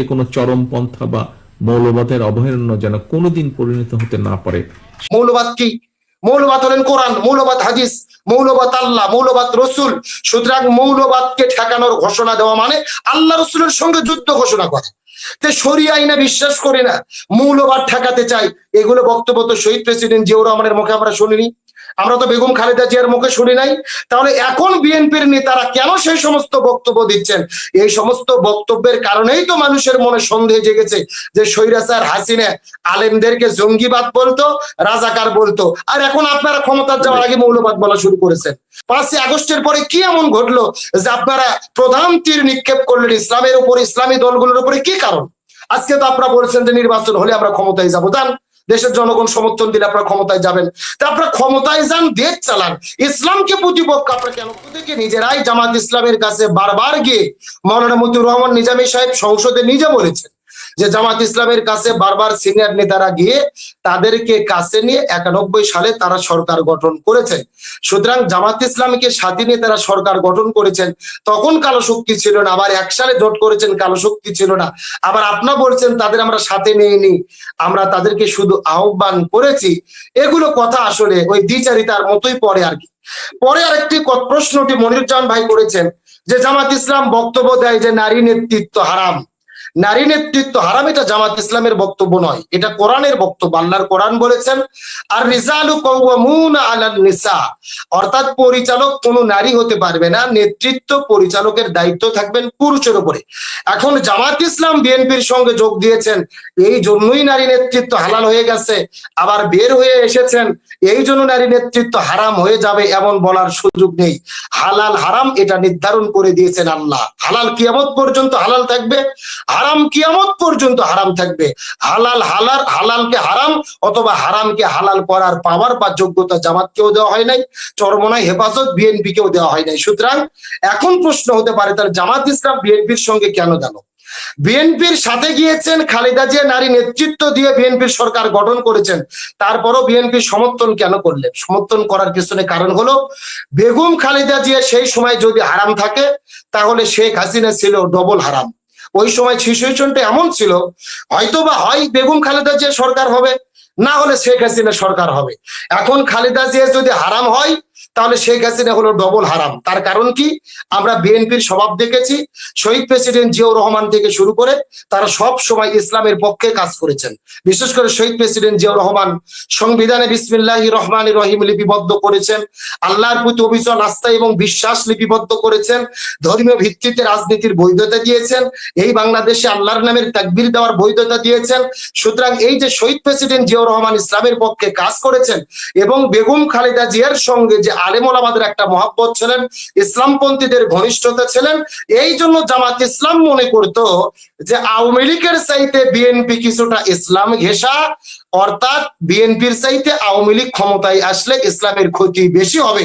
সে কোনো চরমপন্থা বা মৌলবাদের অভয়ারণ্য যেন কোনোদিন পরিণত হতে না পারে। মৌলবাদ কি? মৌলবাদ হলেন কোরআন, মৌলবাদ হাদিস, মৌলবাদ আল্লাহ, মৌলবাদ রসুল। সুতরাং মৌলবাদকে ঠেকানোর ঘোষণা দেওয়া মানে আল্লাহ রসুলের সঙ্গে যুদ্ধ ঘোষণা করে। তে সরি আইনে বিশ্বাস করে না, মৌলবাদ ঠেকাতে চাই এগুলো বক্তব্য তো শহীদ প্রেসিডেন্ট জিয়াউর রহমানের মুখে আমরা শুনিনি। আমরা তো বেগম খালেদা জিয়ার মুখে শুনি নাই। তাহলে এখন বিএনপির নেতারা কেন সেই সমস্ত বক্তব্য দিচ্ছেন? এই সমস্ত বক্তব্যের কারণেই তো মানুষের মনে সন্দেহ জেগেছে যে স্বৈরাচার হাসিনা আলেমদেরকে জঙ্গিবাদ বলতো, রাজাকার বলতো। আর এখন আপনারা ক্ষমতার যাওয়ার আগে মৌলবাদ বলা শুরু করেছেন। পাঁচই আগস্টের পরে কি এমন ঘটলো যে আপনারা প্রধান তীর নিক্ষেপ করলেন ইসলামের উপর, ইসলামী দলগুলোর উপরে? কি কারণ? আজকে তো আপনারা বলছেন যে নির্বাচন হলে আমরা ক্ষমতায় যাব। যান দেশের জনগণ সমর্থন দিলে আপনার ক্ষমতায় যাবেন। তা আপনার ক্ষমতায় যান, দেশ চালান। ইসলামকে প্রতিপক্ষ আপনার কেন? থেকে নিজেরাই জামাত ইসলামের কাছে বারবার গিয়ে মৌলানা মতিউর রহমান নিজামী সাহেব সংসদে নিজে বলেছেন। যে জামাত ইসলামের কাছে বারবার সিনিয়র নেতারা গিয়ে তাদেরকে কাছে নিয়ে একানব্বই সালে তারা সরকার গঠন করেছেন। সুতরাং জামাত ইসলামকে সাথী নিয়ে তারা সরকার গঠন করেছেন। তখন কালো শক্তি ছিল না, আবার এক সালে জোট করেছেন, কালো শক্তি ছিল না। আবার আপনারা বলছেন, তাদের আমরা সাথে নিইনি, আমরা তাদেরকে শুধু আহ্বান করেছি। এগুলো কথা আসলে ওই দ্বিচারিতার মতোই পরে আর কি। পরে আরেকটি প্রশ্নটি মনিরুজ্জামান ভাই করেছেন যে, জামাত ইসলাম বক্তব্য দেয় যে, নারী নেতৃত্ব হারাম। নারী নেতৃত্ব হারাম, এটা জামাত ইসলামের বক্তব্য নয়। এটা কোরআনের বক্তব্য, আল্লাহর কোরআন বলেছেন, আর রিজালু কওয়ামুনা আলান নিসা। অর্থাৎ পরিচালক কোনো নারী হতে পারবে না, নেতৃত্ব পরিচালকের দায়িত্ব থাকবেন পুরুষের উপরে। এখন জামাত ইসলাম বিএনপির সঙ্গে যোগ দিয়েছেন, এই জন্যই নারী নেতৃত্ব হালাল হয়ে গেছে, আবার বের হয়ে এসেছেন, এই জন্য নারী নেতৃত্ব হারাম হয়ে যাবে এমন বলার সুযোগ নেই। হালাল হারাম এটা নির্ধারণ করে দিয়েছেন আল্লাহ। হালাল কিয়ামত পর্যন্ত হালাল থাকবে হারাম কিয়ামত পর্যন্ত হারাম থাকবে। হালাল হালাল হালালকে হারাম অথবা হারামকে হালাল করার পাওয়ার বা যোগ্যতা জামাতকেও দেওয়া হয় নাই, চরমনায় হেফাজত বিএনপি কেও দেওয়া হয় নাই। সুতরাং এখন প্রশ্ন হতে পারে, তাহলে জামাত ইসলাম বিএনপির সঙ্গে কেন গেল? বিএনপির সাথে গিয়েছেন খালেদা জিয়া নারী নেতৃত্ব দিয়ে বিএনপির সরকার গঠন করেছেন। তারপরও বিএনপি সমর্থন কেন করলেন? সমর্থন করার পিছনে কারণ হলো, বেগম খালেদা জিয়া সেই সময় যদি হারাম থাকে, তাহলে শেখ হাসিনা ছিল ডবল হারাম। ওই সময় সিচুয়েশনটা এমন ছিল হয়তো বা হয় বেগম খালেদা জিয়া সরকার হবে, না হলে শেখ হাসিনা সরকার হবে। এখন খালেদা জিয়া যদি হারাম হয় তাহলে শেখ হাসিনা হলো ডবল হারাম। তার কারণ কি? আমরা বিএনপির স্বভাব দেখেছি, শহীদ প্রেসিডেন্ট জিয়াউর রহমান থেকে শুরু করে তারা সব সময় ইসলামের পক্ষে কাজ করেছেন। বিশেষ করে শহীদ প্রেসিডেন্ট জিয়াউর রহমান সংবিধানে বিসমিল্লাহ রহমান রহিম লিপিবদ্ধ করেছেন, আল্লাহর প্রতি অবিচল আস্থা এবং বিশ্বাস লিপিবদ্ধ করেছেন, ধর্মীয় ভিত্তিতে রাজনীতির বৈধতা দিয়েছেন, এই বাংলাদেশে আল্লাহর নামের তাকবির দেওয়ার বৈধতা দিয়েছেন। সুতরাং এই যে শহীদ প্রেসিডেন্ট জিয়াউর রহমান ইসলামের পক্ষে কাজ করেছেন এবং বেগম খালেদা জিয়ার সঙ্গে যে আলেম ওলামাদের একটা মহাব্বত ছিলেন, ইসলামপন্থীদের ঘনিষ্ঠতা ছিলেন, এই জন্য জামাত ইসলাম মনে করত যে আওয়ামী লীগের চাইতে বিএনপি কিছুটা ইসলাম ঘেঁষা, অর্থাৎ বিএনপির চাইতে আওয়ামী লীগ ক্ষমতায় আসলে ইসলামের ক্ষতি বেশি হবে।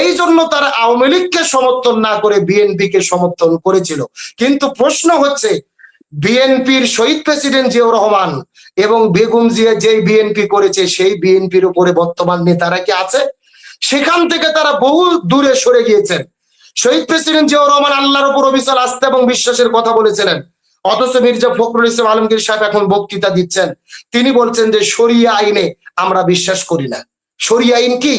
এই জন্য তারা আওয়ামী লীগকে সমর্থন না করে বিএনপিকে সমর্থন করেছিল। কিন্তু প্রশ্ন হচ্ছে বিএনপির শহীদ প্রেসিডেন্ট জিয়াউর রহমান এবং বেগম জিয়া যে বিএনপি করেছে, সেই বিএনপির উপরে বর্তমান নেতারা কি আছে? সেখান থেকে তারা বহু দূরে সরে গিয়েছেন। শহীদ প্রেসিডেন্ট জিয়াউর রহমান আল্লাহর উপর অবিচল আস্থা এবং বিশ্বাসের কথা বলেছিলেন। অথচ মির্জা ফখরুল ইসলাম আলমগীর সাহেব এখন বক্তৃতা দিচ্ছেন। তিনি বলছেন যে, শরিয়া আইনে আমরা বিশ্বাস করি না। শরিয়া আইন কি?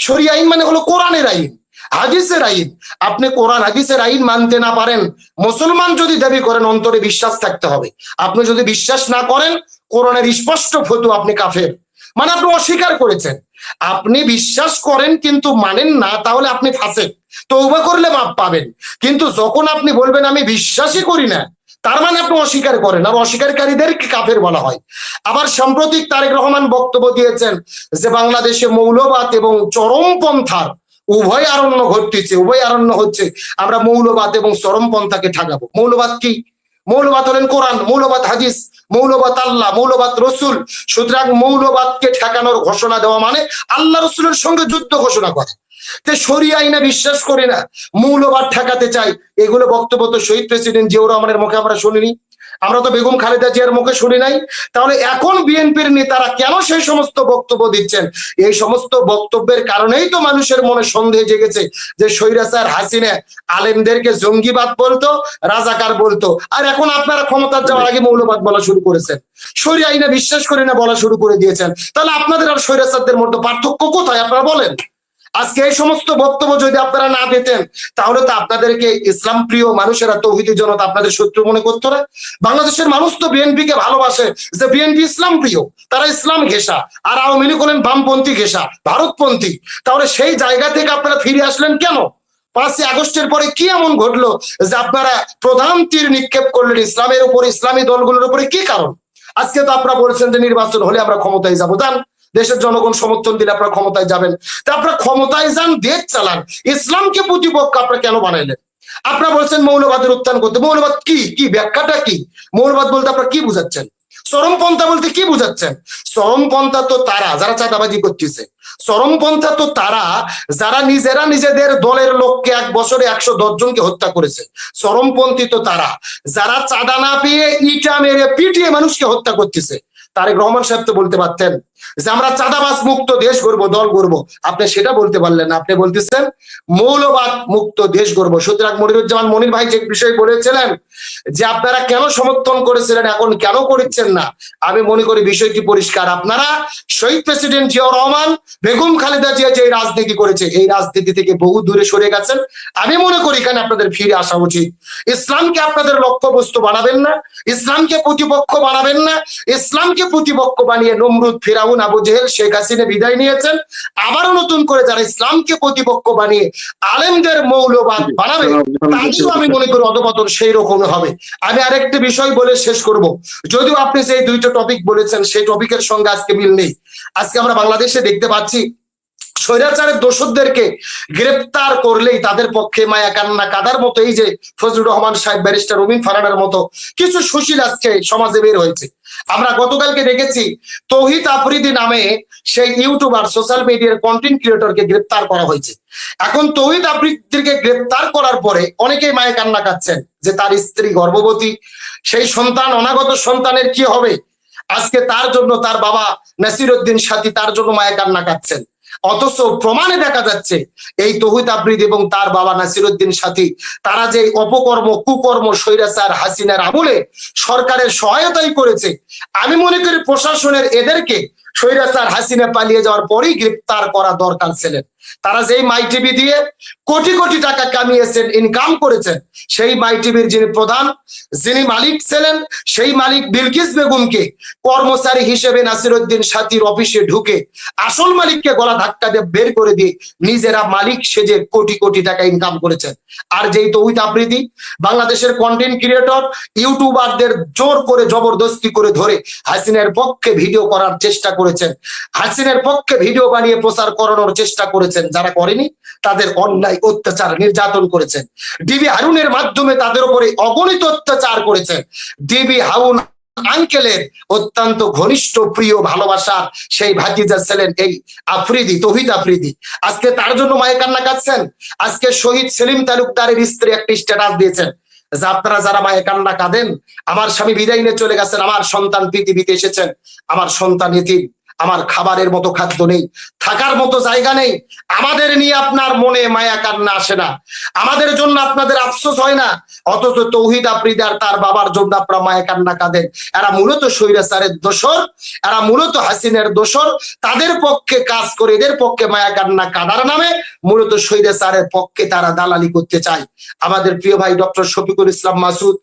শরিয়া আইন মানে হলো কোরআনের আইন, হাদিসের আইন। আপনি কোরআন, হাদিসের আইন মানতে না পারেন, মুসলমান যদি দাবি করেন, অন্তরে বিশ্বাস থাকতে হবে। আপনি যদি বিশ্বাস না করেন, কোরআনের স্পষ্ট ফতু আপনি কাফের। মানে আপনি অস্বীকার করেছেন। আপনি বিশ্বাস করেন কিন্তু মানেন না, তাহলে আপনি ফাঁসে তৌবা করলে মাপ পাবেন। কিন্তু যখন আপনি বলবেন, আমি বিশ্বাসই করি না, তার মানে আপনি অস্বীকার করেন। আর অস্বীকারীদের কাফের বলা হয়? আবার সাম্প্রতিক তারেক রহমান বক্তব্য দিয়েছেন যে, বাংলাদেশে মৌলবাদ এবং চরমপন্থার উভয় আরণ্য ঘটতেছে। উভয় আরণ্য হচ্ছে, আমরা মৌলবাদ এবং চরমপন্থাকে ঠাকাবো মৌলবাদ কি? মৌলবাদ হলেন কোরআন, মৌলবাদ হাদিস, মৌলবাদ আল্লাহ, মৌলবাদ রসুল। সুতরাং মৌলবাদকে ঠেকানোর ঘোষণা দেওয়া মানে আল্লাহ রসুলের সঙ্গে যুদ্ধ ঘোষণা করে। তে সরি আইনে বিশ্বাস করে না, মৌলবাদ ঠেকাতে চাই এগুলো বক্তব্য তো শহীদ প্রেসিডেন্ট জিয়াউর রহমানের মুখে আমরা শুনিনি। আমরা তো বেগম খালেদা জিয়ার মুখে শুনি নাই। তাহলে এখন বিএনপির নেতারা কেন সেই সমস্ত বক্তব্য দিচ্ছেন? এই সমস্ত বক্তব্যের কারণেই তো মানুষের মনে সন্দেহ জেগেছে যে স্বৈরাচার হাসিনা আলেমদেরকে জঙ্গিবাদ বলতো, রাজাকার বলতো। আর এখন আপনারা ক্ষমতার যাওয়ার আগে মৌলবাদ বলা শুরু করেছেন। শরী আইনে বিশ্বাস করে না বলা শুরু করে দিয়েছেন। তাহলে আপনাদের আর স্বৈরাচারদের মধ্যে পার্থক্য কোথায়? আপনারা বলেন। আজকে এই সমস্ত বক্তব্য যদি আপনারা না দিতেন তাহলে তো আপনাদেরকে ইসলাম প্রিয় মানুষেরা, তৌহিদি জনতা আপনাদের শত্রু মনে করতো না। বাংলাদেশের মানুষ তো বিএনপি কে ভালোবাসে, যে বিএনপি ইসলাম প্রিয়, তারা ইসলাম ঘেষা, আর আওয়ামী লীগ হলেন বামপন্থী ঘেষা, ভারতপন্থী। তাহলে সেই জায়গা থেকে আপনারা ফিরে আসলেন কেন? পাঁচই আগস্টের পরে কি এমন ঘটলো যে আপনারা প্রধান তীর নিক্ষেপ করলেন ইসলামের উপর, ইসলামী দলগুলোর উপরে? কি কারণ? আজকে তো আপনারা বলছেন যে নির্বাচন হলে আমরা ক্ষমতায় যাব। যান দেশের জনগণ সমর্থন দিলে আপনারা ক্ষমতায় যাবেন। তা আপনারা ক্ষমতায় যান, দেশ চালান। ইসলামকে প্রতিপক্ষ আপনারা কেন বানাইলেন? আপনারা বলছেন মৌলবাদের উত্থান করতে। মৌলবাদ কি? কি? ব্যাখ্যাটা কি? মৌলবাদ বলতে আপনারা কি বুঝাচ্ছেন? চরমপন্থা বলতে কি বুঝাচ্ছেন? চরমপন্থা তো তারা, যারা চাঁদাবাজি করতেছে। চরমপন্থা তো তারা, যারা নিজেরা নিজেদের দলের লোককে এক বছরে একশো দশ জনকে হত্যা করেছে। চরমপন্থী তো তারা। যারা চাঁদা না পেয়ে ইটা মেরে পিটিয়ে মানুষকে হত্যা করতেছে। তারেক রহমান সাহেব তো বলতে পারতেন যে আমরা চাঁদাবাজ মুক্ত দেশ গড়ব, দল গড়ব। আপনি সেটা বলতে পারলেন আপনি বলতেছেন, মৌলবাদ মুক্ত দেশ গড়ব। সুতরাং মনিরুজ্জামান মনির ভাই যে বিষয় বলেছিলেন যে আপনারা কেন সমর্থন করেছিলেন, এখন কেন করছেন না, আমি মনে করি বিষয়টি পরিষ্কার। আপনারা শহীদ প্রেসিডেন্ট জিয়াউর রহমান, বেগম খালেদা জিয়া যে রাজনীতি করেছে, এই রাজনীতি থেকে বহু দূরে সরে গেছেন। আমি মনে করি এখানে আপনাদের ফিরে আসা উচিত। ইসলামকে আপনাদের লক্ষ্যবস্তু বানাবেন না, ইসলামকে প্রতিপক্ষ বানাবেন না, ইসলামকে প্রতিপক্ষ বানিয়ে নমরুদ ফিরাউন আবু জেহেল শেখ হাসিনা বিদায় নিয়েছেন। আবারও নতুন করে যারা ইসলামকে প্রতিপক্ষ বানিয়ে আলেমদের মৌলবাদ বানাবে তাদেরও আমি মনে করি অধপতন সেই রকম হবে। আমি আরেকটি বিষয় বলে শেষ করব। যদিও আপনি যে দুইটা টপিক বলেছেন সেই টপিকের সঙ্গে আজকে মিল নেই। আজকে আমরা বাংলাদেশে দেখতে পাচ্ছি স্বৈরাচারের দোষরদেরকে গ্রেপ্তার করলেই তাদের পক্ষে মায়া কান্না কাদার মতো, এই যে ফজলুর রহমান সাহেব, ব্যারিস্টার রবিন ফারানার মতো কিছু সুশীল আজকে সমাজে বের হয়েছে। আমরা গতকালকে দেখেছি তৌহিদ আফরিদি নামে সেই ইউটিউবার, সোশ্যাল মিডিয়ার কন্টেন্ট ক্রিয়েটরকে গ্রেপ্তার করা হয়েছে। এখন তৌহিদ আফ্রিদিকে গ্রেপ্তার করার পরে অনেকেই মায়ে কান্না কাচ্ছেন যে তার স্ত্রী গর্ভবতী, সেই সন্তান, অনাগত সন্তানের কি হবে? আজকে তার জন্য তার বাবা নাসির উদ্দিন সাথী তার জন্য মায়ে কান্না কাচ্ছেন অথচ প্রমাণে দেখা যাচ্ছে, এই তহিদ আবৃদ এবং তার বাবা নাসিরুদ্দিন সাথী, তারা যে অপকর্ম, কুকর্ম স্বৈরাচার হাসিনার আমলে সরকারের সহায়তাই করেছে, আমি মনে করি প্রশাসনের এদেরকে স্বৈরাচার হাসিনা পালিয়ে যাওয়ার পরেই গ্রেপ্তার করা দরকার ছিলেন। তারা যেই মাই টিভি দিয়ে কোটি কোটি টাকা কামিয়েছেন ইনকাম করেছেন, সেই মাই টিভির যিনি প্রধান, যিনি মালিক ছিলেন, সেই মালিক বিলকিস বেগমকে কর্মচারী হিসেবে নাসিরুদ্দিন সাথীর অফিসে ঢুকে আসল মালিককে গলা ধাক্কা দিয়ে বের করে দিয়ে নিজেরা মালিক সেজে কোটি কোটি টাকা ইনকাম করেছেন। আর যেই তৌহিদ আফ্রিদি বাংলাদেশের কন্টেন্ট ক্রিয়েটর ইউটিউবারদের জোর করে জবরদস্তি করে ধরে হাসিনের পক্ষে ভিডিও করার চেষ্টা করেছেন। হাসিনের পক্ষে ভিডিও বানিয়ে প্রচার করানোর চেষ্টা করেছেন। যারা করেনি, তাদের অন্যায় অত্যাচার নির্যাতন করেছেন। ডিবি হারুনের মাধ্যমে তাদের উপরে অগণিত অত্যাচার করেছেন। ডিবি হাউন আঙ্কেলের অত্যন্ত ঘনিষ্ঠ, প্রিয়, ভালোবাসার সেই ভাতিজা ছিলেন এই আফ্রিদি, তহিদ আফ্রিদি। আজকে তার জন্য মায়ে কান্না কাঁদছেন আজকে শহীদ সেলিম তালুকদারের স্ত্রী একটি স্ট্যাটাস দিয়েছেন। যে আপনারা যারা মায়ে কান্না কাঁদেন, আমার স্বামী বিদায় নিয়ে চলে গেছেন, আমার সন্তান পৃথিবীতে এসেছেন, আমার সন্তান এতিম। আমার খাবারের মতো খাদ্য নেই, থাকার মতো জায়গা নেই। আমাদের নিয়ে আপনার মনে মায়া কান্না আসে না। আমাদের জন্য আপনাদের আফসোস হয় না। অথচ তৌহিদ আফ্রিদার তার বাবার জন্য আপনারা মায়া কান্না কাঁদেন। এরা মূলত স্বৈরাচারের দোষর, এরা মূলত হাসিনের দোষর। তাদের পক্ষে কাজ করে, এদের পক্ষে মায়া কান্না কাদার নামে মূলত স্বৈরাচারের পক্ষে তারা দালালি করতে চায়। আমাদের প্রিয় ভাই ডক্টর শফিকুল ইসলাম মাসুদ,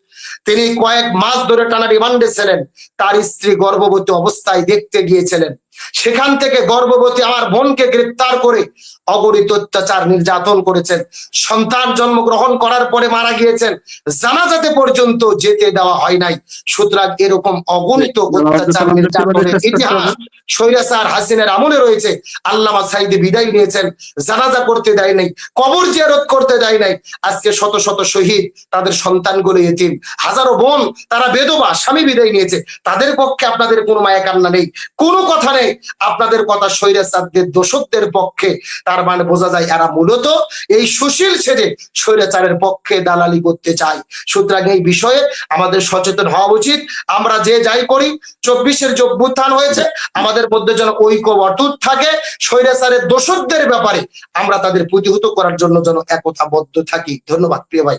তিনি কয়েক মাস ধরে টানা রিমান্ডে ছিলেন। তার স্ত্রী গর্ভবতী অবস্থায় দেখতে গিয়েছিলেন। সেখান থেকে গর্ভবতী আমার বোনকে গ্রেপ্তার করে অগণিত অত্যাচার নির্যাতন করেছেন। সন্তান জন্মগ্রহণ করার পরে মারা গিয়েছেন। জানাজাতে পর্যন্ত যেতে দেওয়া হয় নাই। সুতরাং এরকম অগণিত অত্যাচার নির্যাতনের ইতিহাস স্বৈরাচার হাসিনের আমলে রয়েছে। আল্লামা সাইদি বিদায় নিয়েছেন। জানাজা করতে দেয় নাই। কবর জিয়ারত করতে দেয় নাই। আজকে শত শত শহীদ তাদের সন্তানগুলো এতিম। হাজারো বোন তারা বেদবা স্বামী বিদায় নিয়েছে। তাদের পক্ষে আপনাদের কোনো মায়া কান্না নেই। কোনো কথা নেই। আপনাদের কথা স্বৈরাচারদের দোষকদের পক্ষে, তার মানে বোঝা যায় এরা মূলত এই সুশীল সেজে স্বৈরাচারের পক্ষে দালালি করতে চায়। সুতরাং এই বিষয়ে আমাদের সচেতন হওয়া উচিত। আমরা যে যাই করি, চব্বিশের যে অভ্যুত্থান হয়েছে, আমাদের মধ্যে যেন ঐক্য অটুট থাকে, স্বৈরাচারের দোষকদের ব্যাপারে আমরা তাদের প্রতিহত করার জন্য যেন একতাবদ্ধ থাকি। ধন্যবাদ, প্রিয় ভাই।